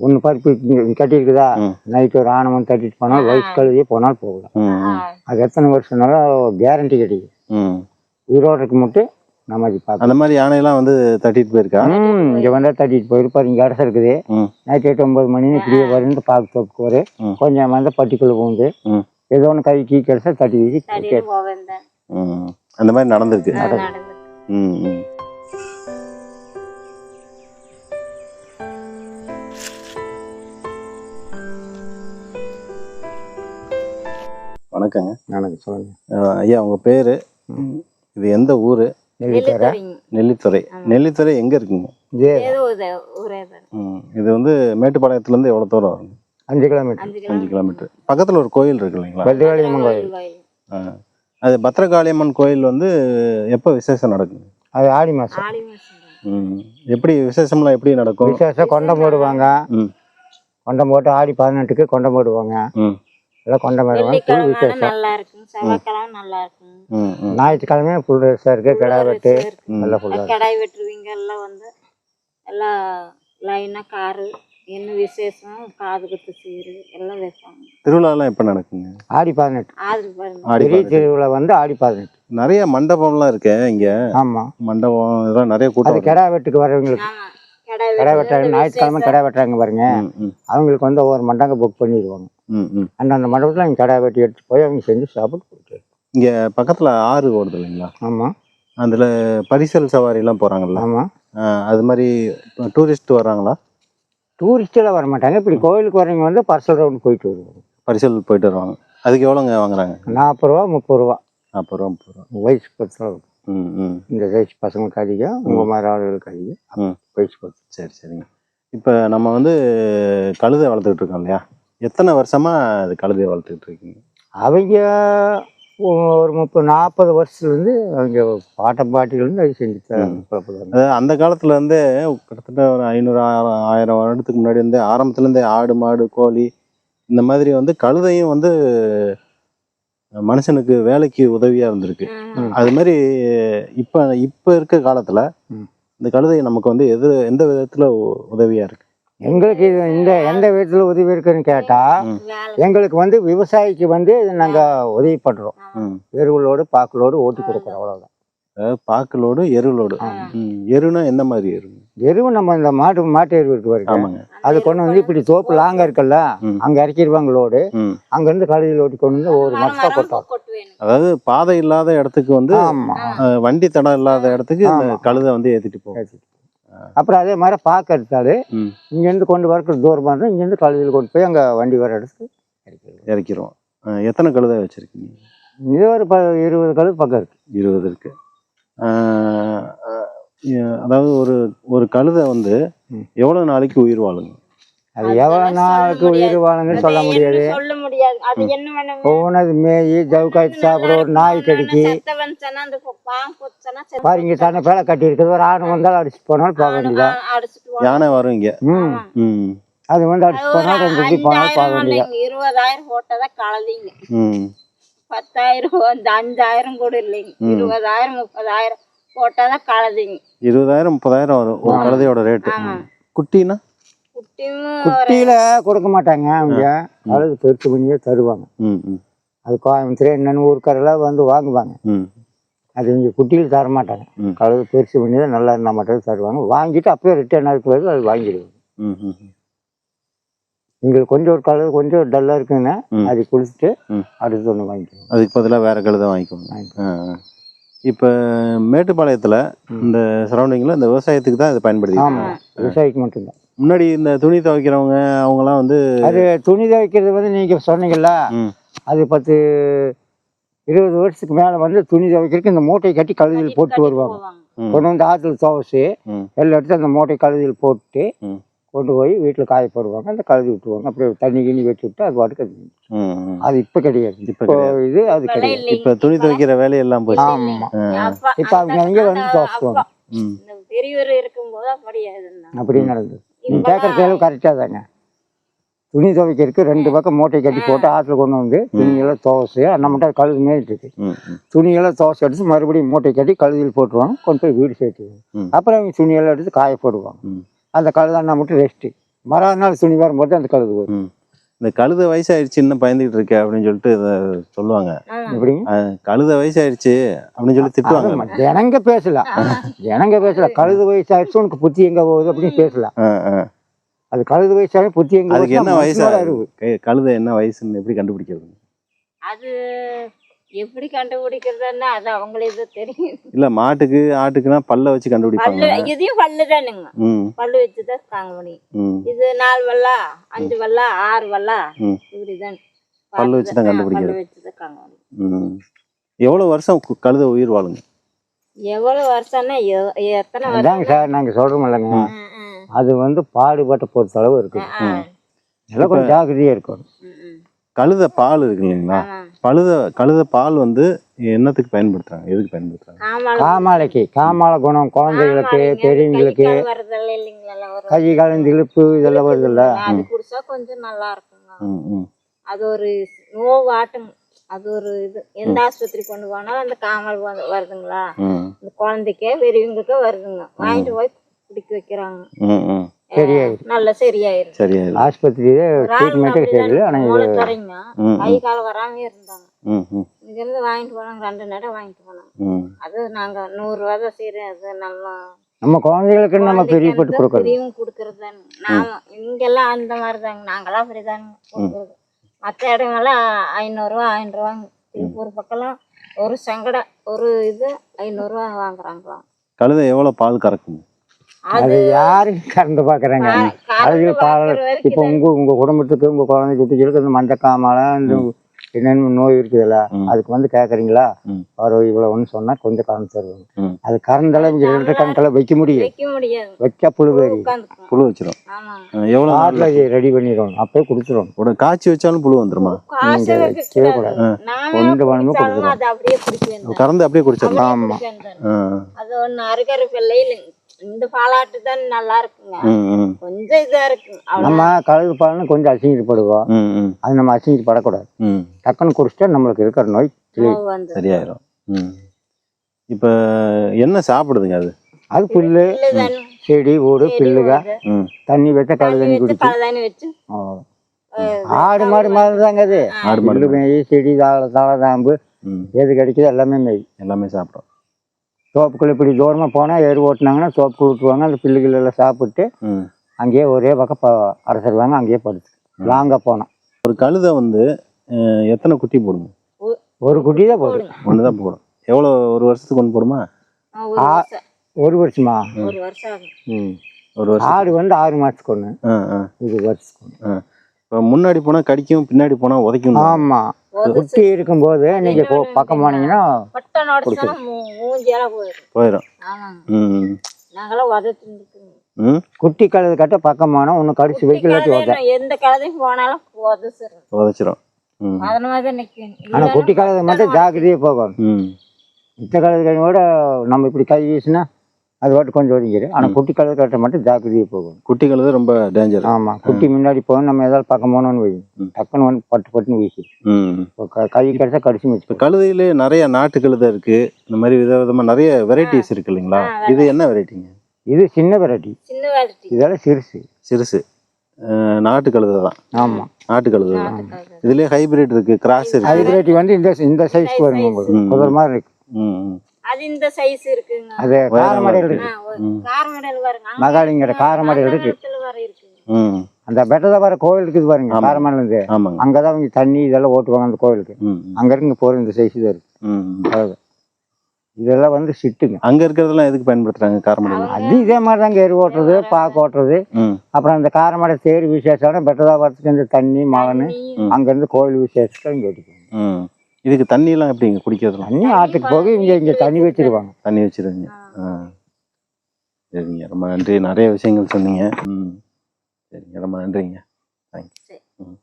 ஒன்று பருப்பு கட்டியிருக்குதா. நைட்டு ஒரு ஆணவம் தட்டிட்டு போனால் வயசு கழுவியே போனால் போகலாம். அது எத்தனை வருஷம்னாலும் கேரண்டி கிடைக்கும் ம். உயிரோடு இருக்க மட்டும் நம்ம அது பார்க்கலாம் அந்த மாதிரி யானையெல்லாம் வந்து தட்டிட்டு போயிருக்கா? இங்கே வந்தால் தட்டிட்டு போயிருப்பார். இங்கே இடத்துல இருக்குது. ம். நைட் எட்டு ஒம்பது மணி இப்படியே வருன்னு பார்க்க தோப்புக்கு வரும். கொஞ்சம் வந்து பட்டிக்குள்ளே போகுது ஏதோ ஒன்று கை கீ கிடைச்சா தட்டி அந்த மாதிரி நடந்திருக்கு. நடந்து ம் ம். வணக்கங்க. எனக்கு சொல்லுங்க. அஹ் ஐயா உங்க பேரு? இது எந்த ஊரு? நெல்லித்தரைங்க. நெல்லித்துறை. நெல்லித்துறை எங்க இருக்குங்க? இதே வந்து மேட்டுப்பாளையத்துல இருந்து எவ்வளவு தூரம் வரும் அஞ்சு கிலோமீட்டர். அஞ்சு கிலோமீட்டர். பக்கத்துல ஒரு கோயில் இருக்கு இல்லைங்களா? பத்திரகாளியம்மன் கோயில். அது பத்திரகாளியம்மன் கோயில் வந்து எப்போ விசேஷம் நடக்குங்க? அது ஆடி மாதம் ஆடி மாசம். தான். ம் எப்படி விசேஷம்லாம் எப்படி நடக்கும்? விசேஷம் கொண்டம் போடுவாங்க. ம். கொண்டம் போட்டு ஆடி பதினெட்டுக்கு கொண்டம் போடுவாங்க. ம். எல்லாம் புல் வெள்ளிக்கிழமை விசேஷம். நல்லா இருக்கும் செவ்வாய்க்கிழமை நல்லா இருக்கும் ம் ம். ஞாயிற்றுக்கிழமை புல் ரேஸாக இருக்கு கிடா வெட்டு. எல்லாம் ஃபுல்லாக கடாய் வெட்டுருவீங்க எல்லாம் வந்து எல்லாம் லைனா காரு என்ன விசேஷம் காது குத்து சீரு எல்லாம் வைப்பாங்க. திருவிழாலாம் எப்போ நடக்குங்க? ஆடி பதினெட்டு. ஆடி பெரிய பதினெட்டு. திருவிழா வந்து ஆடி பதினெட்டு. நிறைய மண்டபம்லாம் இருக்கே இங்க? ஆமாம் மண்டபம் இதெல்லாம் நிறைய கூட்டம் அது. கிடா வெட்டுக்கு கடாய் கிடா அந்த ஞாயிற்றுக்கிழமை விசேஷம். கிடா வெட்டுறாங்க பாருங்க. அவங்களுக்கு வந்து ஒவ்வொரு மண்டங்க புக் பண்ணிடுவாங்க. அந்தந்த மண்டபத்தில் அவங்க கிடா வெட்டி எடுத்து போய் அவங்க செஞ்சு சாப்பிட்டு போயிட்டு இங்க பக்கத்துல ஆறு ஓடுது இல்லைங்களா? ஆமாம் அதுல பரிசல் சவாரிலாம் போறாங்கல்ல? ஆமாம் அது மாதிரி டூரிஸ்ட் வர்றாங்களா? டூரிஸ்டெல்லாம் வர மாட்டாங்க இப்படி கோயிலுக்கு வரவங்க வந்து பர்சல் ரவுண்ட் போயிட்டு வருவாங்க. பரிசல் போயிட்டு வருவாங்க. அதுக்கு எவ்வளோங்க வாங்குறாங்க? நாற்பது ரூபா முப்பது ரூபா நாற்பது ரூபா முப்பது ரூபா வயசு பொறுத்தளவு ம் ம். இந்த வயசு பசங்களுக்கு அதிகம் உங்கள் மாதிரி ஆளுகளுக்கு அதிகம். ம். வயசு பொறுத்து. சரி சரிங்க. இப்போ நம்ம வந்து கழுதை வளர்த்துக்கிட்டு இருக்கோம் இல்லையா? எத்தனை வருஷமா அது கழுதையை வளர்த்துக்கிட்டு இருக்கீங்க? அவங்க ஒரு முப்பது நாற்பது வருஷத்துலேருந்து அவங்க பாட்டம் பாட்டிலேருந்து அது செஞ்சு அந்த காலத்துல இருந்தே கிட்டத்தட்ட ஒரு ஐநூறு ஆயிரம் ஆயிரம் வருடத்துக்கு முன்னாடி இருந்தே ஆரம்பத்துல இருந்தே ஆடு மாடு கோழி இந்த மாதிரி வந்து கழுதையும் வந்து மனுஷனுக்கு வேலைக்கு உதவியா இருந்திருக்கு. அது மாதிரி இப்ப இப்ப இருக்க காலத்துல. இந்த கழுதை நமக்கு வந்து எது எந்த விதத்துல உ- உதவியா இருக்கு? எங்களுக்கு இது இந்த எந்த விதத்தில் உதவி இருக்குன்னு கேட்டால் எங்களுக்கு வந்து விவசாயிக்கு வந்து நாங்கள் உதவி பண்ணுறோம். எருவுகளோடு பாக்குலோடு ஓட்டி கொடுக்குறோம் அவ்வளோதான் அதாவது பாக்கலோடு எருளோடு. எருனா எந்த மாதிரி எரு எருவு நம்ம இந்த மாட்டு மாட்டு எருவு இருக்கு பாருங்க. அது கொண்டு வந்து இப்படி தோப்பு லாங்க இருக்குல்ல. அங்க இறக்கிடுவாங்க லோடு. ம். அங்கிருந்து கழுதியில் ஓட்டி கொண்டு வந்து ஒரு மரம் கொட்டோம் அதாவது பாதை இல்லாத இடத்துக்கு வந்து வண்டி தடம் இல்லாத இடத்துக்கு. கழுதை வந்து ஏத்திட்டு போகும். அப்புறம் அதே மாதிரி பாக்கு எடுத்தாலும் ம். இங்கேருந்து கொண்டு வரக்கு தூரமாக இருந்தால் இங்கேருந்து கழுதியில் கொண்டு போய் அங்கே வண்டி வர இடத்துக்கு இறக்கிடுவோம். இறக்கிரும் அஹ், எத்தனை கழுதை வச்சிருக்கீங்க? இது ஒரு ப இருபது கழுது பக்கம் இருக்கு. இருபது இருக்கு. அஹ், அஹ், அதாவது ஒரு ஒரு கழுதை வந்து ம். எவ்வளவு நாளைக்கு உயிர் வாழுங்க? அது எவ்வளோ நாளுக்கு உயிர் வாழுங்கன்னு சொல்ல முடியாது. சொல்ல முடியாது? அது என்ன வேணும் ஒவ்வொன்று மேய் ஜவு காய்ச்சி சாப்பிட ஒரு நாய் கடிக்கு. செத்த வந்துச்சுன்னா அந்த பாம்பு குத்துச்சுன்னா செத்து பாரு இங்கே தானே பேலை கட்டி இருக்குது ஒரு ஆணு வந்தாலும் அடிச்சு போனாலும் போக வேண்டியதா ஆ, அடிச்சிட்டு போகணும். யானை வரும் இங்க. ம். ம். அது வந்து அடிச்சு அது ஒரு போனால் ரெண்டு குட்டி போனாலும் போக அஞ்சாயிரம் வேண்டியதா இல்லைங்க, இருபதாயிரம் போட்டதான் கலதிங்க ம். பத்தாயிரம் அந்த அஞ்சாயிரம் கூட இல்லைங்க. இருபதாயிரம் முப்பதாயிரம் போட்டாதான் கலதிங்க இருபதாயிரம் முப்பதாயிரம் வரும். ஒரு கழுதையோட ரேட்டு ஆமா. குட்டியில கொடுக்க மாட்டாங்க அவங்க. அழுது பெருசு பண்ணியே தருவாங்க. அது கோயம்புத்தூர் என்னென்ன ஊருக்காரெல்லாம் வந்து வாங்குவாங்க. ம். அது இங்கே குட்டியில் தர மாட்டாங்க ம். கழுது பெருசு பண்ணி தான் நல்லா இருந்தால் மட்டும் தருவாங்க. வாங்கிட்டு அப்பயே ரிட்டர்ன் ஆகிட்டு வருது அது வாங்கிடுவாங்க. ம் ம் ம். எங்களுக்கு கொஞ்சம் ஒரு கழுது கொஞ்சம் டல்லாக இருக்குன்னா ம். அது குளிச்சுட்டு. அடுத்து ஒன்று வாங்கிக்குவோம் அதுக்கு பதிலாக வேற கழுதை வாங்கிக்கோங்க வாங்கிக்குவோம். இப்ப மேட்டுப்பாளையத்துல இந்த சரௌண்டிங்ல இந்த விவசாயத்துக்கு தான் இது பயன்படுத்தி ஆமாம் விவசாயிக்கு மட்டும்தான். முன்னாடி இந்த துணி துவைக்கிறவங்க அவங்கலாம் வந்து அது துணி துவைக்கிறது வந்து நீங்கள் சொன்னீங்கல்ல அது பத்து இருபது வருஷத்துக்கு மேலே வந்து துணி துவைக்கிறதுக்கு இந்த மூட்டையை கட்டி கழுதியில் போட்டு வருவாங்க. கொண்டு வந்து ஆற்றுல துவைச்சி ம், எல்லாம் எடுத்து அந்த மூட்டை கழுதியில் போட்டு கொண்டு போய் வீட்டில் காய போடுவாங்க. அந்த கழுதி விட்டுருவாங்க. அப்படியே தண்ணி கிண்ணி வச்சு விட்டு அது பாட்டுக்கு அது. அது இப்போ கிடையாது. இப்ப. இது அது கிடையாது. இப்ப துணி துவைக்கிற வேலையெல்லாம் போச்சு. ஆமாம் இப்போ அவங்க அங்கே வந்து துவைச்சுவாங்க பெரியவர் இருக்கும்போது அப்படி நடந்தது. நீங்கள் கேட்குற கேள்வி கரெக்டாக தாங்க. துணி துவைக்கிறதுக்கு ரெண்டு பக்கம் மூட்டை கட்டி போட்டு ஆற்றுல கொண்டு வந்து துணியெல்லாம் துவைச்சி மட்டும் கழுது மேய்ட்டு இருக்கு. ம், ம், துணியெல்லாம் துவைச்சி எடுத்து மறுபடியும் மூட்டை கட்டி கழுதியில் போட்டுருவாங்க கொண்டு போய் வீடு சேர்த்துவாங்க ம். அப்புறம் அவங்க துணியெல்லாம் எடுத்து காய போடுவாங்க. அந்த கழுதாண்ணா மட்டும் ரெஸ்ட்டு மறுநாள் துணி வரும்போது அந்த கழுது வரும் இந்த கழுத வயசாயிடுச்சு இன்னும் பயந்துகிட்டு இருக்க அப்படின்னு சொல்லிட்டு இதை சொல்லுவாங்க. அஹ், கழுத வயசாயிடுச்சு அப்படின்னு சொல்லி திட்டுவாங்க. ஜனங்க பேசலாம் ஜனங்க பேசலாம் கழுது வயசாயிடுச்சு உனக்கு புத்தி எங்க போகுது அப்படின்னு பேசலாம். அது கழுது வயசாகி புத்தி எங்க அதுக்கு என்ன வயசு கழுத என்ன வயசுன்னு எப்படி கண்டுபிடிக்கிறது? அது எப்படி கண்டுபிடிக்கிறதுன்னா அது அவங்களுக்கு தெரியும். இல்ல மாட்டுக்கு ஆட்டுக்குன்னா பல்ல வச்சு பல்லு கண்டுபிடிப்பாங்க இதையும் பல்லு தானுங்க. பல்லு வச்சுதான் தாங்க முடியும். இது நாலு வல்லா அஞ்சு வல்லா ஆறு வல்லா. இப்படிதான் பல்லு வச்சுதான் ஆ, கண்டுபிடிக்கிறது. முடியும். எவ்வளவு வருஷம் கழுத உயிர் வாழுங்க? எவ்வளவு வருஷம்னா எத்தனை வருஷம் சார் நாங்க சொல்றோம் இல்லைங்க. அது வந்து பாடுபட்ட பொறுத்த அளவு இருக்கு. எல்லாம் கொஞ்சம் ஜாக்கிரதையா இருக்கும். கழுத பால் இருக்கு இல்லைங்களா? ஆமா. கழுத கழுத பால் வந்து என்னத்துக்கு பயன்படுத்துறாங்க? எதுக்கு பயன்படுத்துறாங்க? காமால காமாலைக்கு காமால குணம் குழந்தைகளுக்கு பெரியவங்களுக்கு கை கால் வரதெல்லாம் இல்லைங்களா? எல்லாம் வரும். கை கலந்து இழுப்பு இதெல்லாம் வருதுல்ல? அது குடிச்சா கொஞ்சம் நல்லா இருக்குங்க. அது ஒரு நோவு ஆட்டும். அது ஒரு இது. எந்த ஆஸ்பத்திரி கொண்டு போனாலும் அந்த காமல் வருதுங்களா? இந்த குழந்தைக்கே பெரியவங்களுக்கே வருதுங்க. வாங்கிட்டு போய் குடிக்க வைக்கிறாங்க. சரியாயிடும் நல்லா ஆஸ்பத்திரியிலே ட்ரீட்மெண்ட்டுக்கு சரியில்லை ஆனால் கை கால் வராம இருந்தாங்க. ம் ம். இங்க இருந்து வாங்கிட்டு போனாங்க ரெண்டு நேரம் வாங்கிட்டு போனாங்க. அது நாங்க நூறு ரூபா தான் சரி அது நல்லா நம்ம குழந்தைகளுக்கு நம்ம பிரியப்பட்டு கொடுக்கணும். பிரியும் கொடுக்கறது தானே நாம இங்கெல்லாம் அந்த மாதிரி தாங்க நாங்கெல்லாம் அப்படிதாங்க கொடுக்கறது. மற்ற இடங்கள்லாம் ஐநூறுரூவா ஆயிரம் திருப்பூர் பக்கம்லாம் ஒரு சங்கடை ஒரு இது ஐநூறுரூவா வாங்குறாங்களாம். கழுதை எவ்வளவு பால் கறக்குங்க? அது யாரும் கறந்து பார்க்குறாங்க அதுக்கு பால் இப்போ உங்க உங்க குடும்பத்துக்கு உங்க குழந்தை குட்டிகளுக்கு இந்த மஞ்சள் காமாலை இந்த என்னென்ன நோய் இருக்குதுல்ல. அதுக்கு வந்து கேட்குறீங்களா ம். ஒரு இவ்வளோன்னு சொன்னா கொஞ்சம் கறந்து தருவாங்க. அது கறந்தாலும் இங்கே ரெண்டு கணக்கெல்லாம் வைக்க முடியும் வைக்க புழு புழு வச்சிரும். ஆமாங்க எவ்வளவு நாள்ல ரெடி பண்ணிடுவோம் அப்போயே கொடுத்துருவோம் உட காய்ச்சி வச்சாலும் புழு வந்துருமா? காசு நீங்க வைக்க வைக்கவே கூடாது. கூடாது. நாம கொண்டு வேணுமோ கொடுத்துருவோம். அது அப்படியே குடிக்க கறந்து அப்படியே குடிச்சிடலாம். ஆமா. அது ஒண்ணு அருகரு பிள்ளையில இந்த பாலாட்டு தான் நல்லா இருக்குங்க. கொஞ்சம் இதா அவ்வளவு நம்ம கழுகு பால்னு கொஞ்சம் அசிங்கப்படுவோம். அது நம்ம அசிங்கப்படக்கூடாது. ம். டக்குன்னு குடிச்சிட்டா நம்மளுக்கு இருக்கிற நோய் சரியாயிரும். ம். இப்போ என்ன சாப்பிடுதுங்க அது? அது புல்லு செடி ஊடு பில்லுக தண்ணி வச்சா கழுகு தண்ணி வச்சு குடிச்சு. ஆடு மாடு மாதிரி தாங்க அது. ஆடு மாடு மேய் செடி தாழ தாழதாம்பு ம். எது கிடைக்குது எல்லாமே மேய். எல்லாமே சாப்பிடும். தோப்புக்குள்ள இப்படி தூரமாக போனால் எரு ஓட்டினாங்கன்னா தோப்புக்கு விட்டுருவாங்க அந்த பில்லுகள் எல்லாம் சாப்பிட்டு ம். அங்கேயே ஒரே பக்கம் ப அரைச்சிடுவாங்க அங்கேயே படுத்து லாங்காக போனோம் ஒரு கழுதை வந்து எத்தனை குட்டி போடுங்க? ஒரு குட்டி தான் போதும் ஒன்று தான் போடும். எவ்வளோ ஒரு வருஷத்துக்கு ஒன்று போடுமா? ஆ, ஒரு. வருஷம். ஒரு வருஷமா? ஒரு வருஷம் ஆகும். ம். ஒரு வருஷம் ஆடு வந்து ஆறு மாதத்துக்கு ஒன்று ஆ ஆ. இது வருஷத்துக்கு ஒன்று இப்போ முன்னாடி போனால் கடிக்கும் பின்னாடி போனால் உதைக்கும் ஆமாம் குட்டி இருக்கும்போது நீங்கள் போ பக்கம் போனீங்கன்னா போயிடும் குட்டி கழுது கட்ட பக்கம் போனால் ஒன்று கடிச்சு வைக்கலாட்டி ஓட்ட எந்த கலதையும் போனாலும் உதைச்சிரும் ஆனால் குட்டி கழுது மட்டும் ஜாக்கிரதையாக போகணும் ம். மித்த கழுது கூட நம்ம இப்படி கை வீசினா அது பாட்டு கொஞ்சம் ஒதுங்கிடும் ஆனால் குட்டி கழுது கட்ட மட்டும் ஜாக்கிரதையாக போகணும் குட்டி கழுதை ரொம்ப டேஞ்சர் ஆமாம் குட்டி முன்னாடி போகணும் நம்ம ஏதாவது பக்கம் போனோம்னு வை. டக்குன்னு வந்து பட்டு பட்டுன்னு வீசி. ம் இப்போ க- கடிச்சா கடிச்சு இப்போ கழுதையிலே நிறைய நாட்டு கழுதை இருக்கு. இந்த மாதிரி விதவிதமா நிறைய வெரைட்டிஸ் இருக்கு இல்லைங்களா? இது என்ன வெரைட்டிங்க இது சின்ன வெரைட்டி சின்ன வெரைட்டி இதெல்லாம் சிறுசு. சிறுசு. நாட்டு கழுதை தான். ஆமாம் நாட்டு கழுதை தான். இதுலயே ஹைபிரிட் இருக்கு கிராஸ் இருக்கு. ஹைபிரிட்டி வந்து இந்த இந்த சைஸ்க்கு வருங்க உங்களுக்கு. குதிரை மாதிரி இருக்கு. ம் ம். அது இந்த சைஸ் இருக்குங்க. அது காரமடையில் இருக்கு. காரமடையில் மகாலிங்கட காரமடையில் இருக்கு. ம். அந்த பெட்டதா வர கோவில் இருக்குது பாருங்க ஆமா. காரமடையில இருந்து ஆமாங்க. அங்கதான் அவங்க தண்ணி இதெல்லாம் ஓட்டுவாங்க அந்த கோவிலுக்கு. அங்க இருந்து போற இந்த சைஸ் தான் இருக்கு. இதெல்லாம் வந்து சிட்டுங்க. அங்க இருக்கிறதெல்லாம் எதுக்கு பயன்படுத்துறாங்க காரமடையில் அது இதே மாதிரி தாங்க எரு ஓட்டுறது பாக்கு ஓட்டுறது. அப்புறம் அந்த காரமடை தேர் விசேஷம் பெட்டதா வரத்துக்கு இந்த தண்ணி மகன் தண்ணி, அங்க இருந்து கோவில் விசேஷத்துக்கு இங்க ஓட்டிக்குவாங்க ம். இதுக்கு தண்ணி எல்லாம் எப்படிங்க குடிக்கிறதுலாம்? தண்ணி ஆற்றுக்கு போக இங்க இங்க தண்ணி வச்சிருவாங்க. தண்ணி வச்சிருங்க ஆ. சரிங்க. ரொம்ப நன்றி. நிறைய விஷயங்கள் சொன்னீங்க. ம். சரிங்க. ரொம்ப நன்றிங்க. தேங்க்ஸ். ம்.